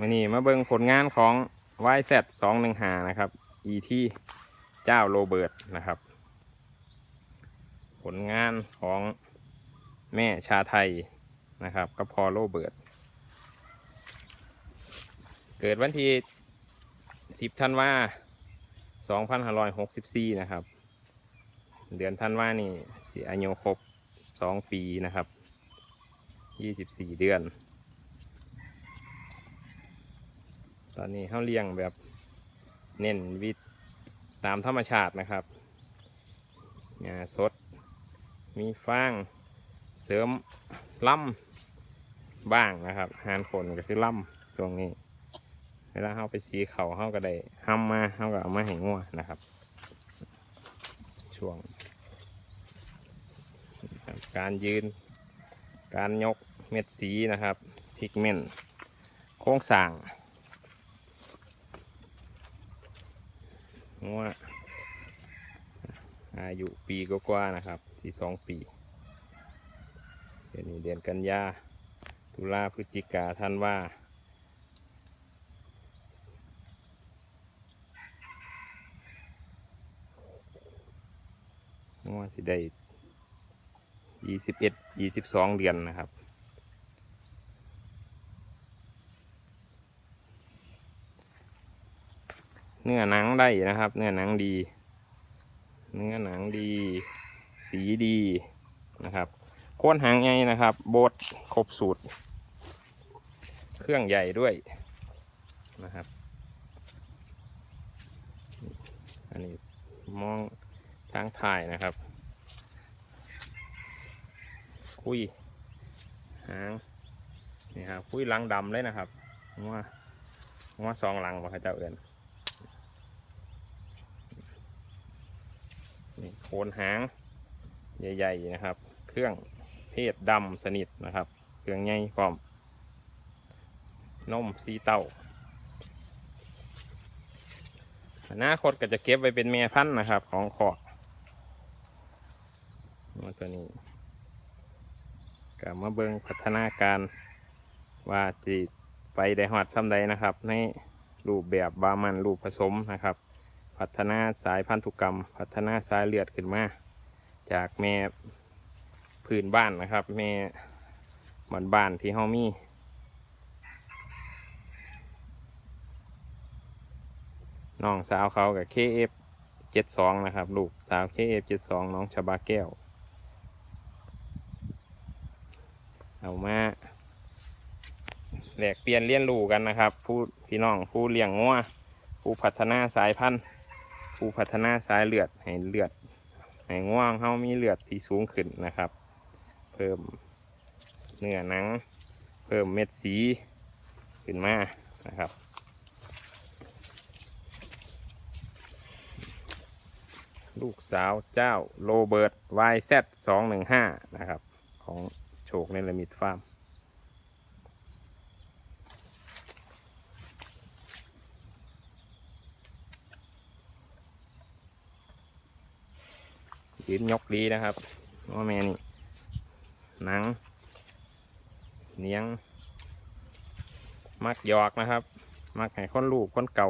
วันนี้มาเบิ่งผลงานของ YZ สองหนึ่งหานะครับ E ที่เจ้าโรเบิร์ตนะครับ ผลงานของแม่ชาไทยนะครับก็พอโรเบิร์ตเกิดวันที่ 10ธันวา2564 นะครับ เดือนธันวานี่สิอายุครบ 2 ปีนะครับ 24 เดือน ตอนนี้เขาเลี้ยงแบบเน้นวิตตามธรรมชาตินะครับหญ้าสด มีฟาง เสริมล่ำบ้างนะครับหานผลก็คือล่ำช่วงนี้ เวลาเขาไปสีเขาเขาก็ได้ห้ำมาเขาก็เอามาให้งัวนะครับ ช่วง การยืน การยกเม็ดสีนะครับพิกเมนต์โค้งสร้าง งัวอายุปีกว่านะครับ ที่สองปีเดือนนี้เดือนกันยาตุลาพฤศจิกาธันวางัวสิได้ยี่สิบเอ็ดยี่สิบสองเดือนนะครับ เนื้อหนังได้นะครับ เนื้อหนังดี เนื้อหนังดี สีดีนะครับโคนหางใหญ่นะครับ โบดครบสูตร เครื่องใหญ่ด้วยนะครับ อันนี้มองทางถ่ายนะครับ คุยหางนี่ครับคุยหลังดำเลยนะครับว่าว่าสองหลังบ่เขาเจ้าเอื่นนี่ โคนหางใหญ่ ๆ นะครับ เครื่องเทศดำสนิทนะครับ เครื่องใหญ่พร้อมนมสีเต้าอนาคตก็จะเก็บไว้เป็นแม่พันธุ์นะครับ ของขอกมาตัวนี้ก็มาเบิ่งพัฒนาการว่าจะไปได้หอดซ้ำใดนะครับ ในรูปแบบบามันรูปผสมนะครับ พัฒนาสายพันธุกรรม พัฒนาสายเลือดขึ้นมา จากแม่พื้นบ้านนะครับ แม่บ้านบ้านที่เฮามีน้องสาวเขากับ KF 72นะครับ ลูกสาว KF 72น้องชบาแก้ว เอามาแหลกเปลี่ยนเลี้ยนรู้กันนะครับ ผู้พี่น้องผู้เลี้ยงงัวผู้พัฒนาสายพันธุ์ ผู้พัฒนาสายเลือดให้เลือดให้ง่วงเขามีเลือดที่สูงขึ้นนะครับ เพิ่มเนื้อหนัง เพิ่มเม็ดสีขึ้นมานะครับลูกสาวเจ้าโรเบิร์ต YZ สองหนึ่งห้านะครับ ของโชคในละมิดฟาร์ม ยืนยกดีนะครับว่าแม่นี่หนังเนียง มักหยอกนะครับ มักให้คนลูกคนเก่า